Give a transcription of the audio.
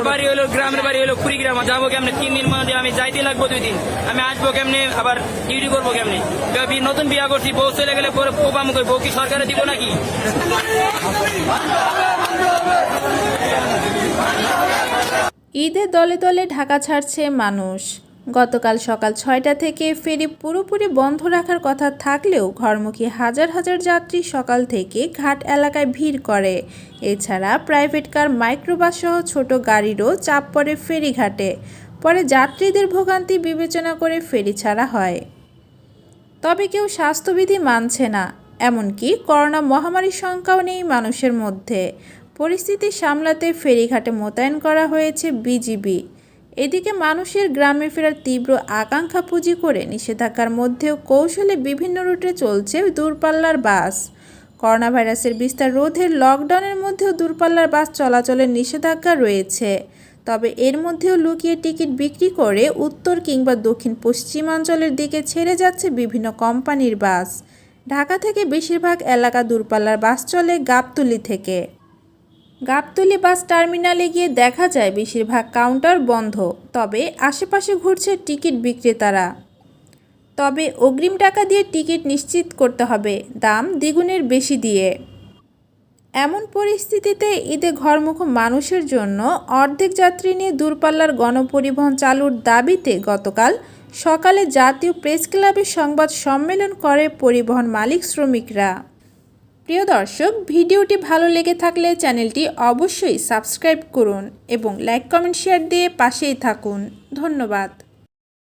আমার বাড়ি হলো, গ্রামের বাড়ি হলো কুড়িগ্রাম যাব কেমনে? তিন দিন মধ্যে আমি যাইতে লাগবো দুই দিন। আমি আসব কেমনে? আবার ডিউটি করব কেমনে? নতুন বিয়া করছি, বউ চলে গেলে পরে পোপা মুখ বউ কি সরকারে দিব নাকি? ঈদের দলে দলে ঢাকা ছাড়ছে মানুষ। গতকাল সকাল ছয়টা থেকে ফেরি পুরোপুরি বন্ধ রাখার কথা থাকলেও ঘরমুখী হাজার হাজার যাত্রী সকাল থেকে ঘাট এলাকায় ভিড় করে। এছাড়া প্রাইভেট কার, মাইক্রোবাস সহ ছোট গাড়িরও চাপ পড়ে ফেরিঘাটে। পরে যাত্রীদের ভোগান্তি বিবেচনা করে ফেরি ছাড়া হয়। তবে কেউ স্বাস্থ্যবিধি মানছে না। এমনকি করোনা মহামারীর শঙ্কাও নেই মানুষের মধ্যে। পরিস্থিতি সামলাতে ফেরিঘাটে মোতায়েন করা হয়েছে বিজিবি। এদিকে মানুষের গ্রামে ফেরার তীব্র আকাঙ্ক্ষা পুঁজি করে নিষেধাজ্ঞার মধ্যেও কৌশলে বিভিন্ন রুটে চলছে দূরপাল্লার বাস। করোনা ভাইরাসের বিস্তার রোধের লকডাউনের মধ্যেও দূরপাল্লার বাস চলাচলের নিষেধাজ্ঞা রয়েছে। তবে এর মধ্যেও লুকিয়ে টিকিট বিক্রি করে উত্তর কিংবা দক্ষিণ পশ্চিমাঞ্চলের দিকে ছেড়ে যাচ্ছে বিভিন্ন কোম্পানির বাস। ঢাকা থেকে বেশিরভাগ এলাকা দূরপাল্লার বাস চলে গাবতলি থেকে। গাবতলি বাস টার্মিনালে গিয়ে দেখা যায় বেশিরভাগ কাউন্টার বন্ধ, তবে আশেপাশে ঘুরছে টিকিট বিক্রেতারা। তবে অগ্রিম টাকা দিয়ে টিকিট নিশ্চিত করতে হবে, দাম দ্বিগুণের বেশি দিয়ে। এমন পরিস্থিতিতে ঈদে ঘরমুখ মানুষের জন্য অর্ধেক যাত্রী নিয়ে দূরপাল্লার গণপরিবহন চালুর দাবিতে গতকাল সকালে জাতীয় প্রেস ক্লাবে সংবাদ সম্মেলন করে পরিবহন মালিক শ্রমিকরা। প্রিয় দর্শক, ভিডিওটি ভালো লেগে থাকলে চ্যানেলটি অবশ্যই সাবস্ক্রাইব করুন এবং লাইক, কমেন্ট, শেয়ার দিয়ে পাশেই থাকুন। ধন্যবাদ।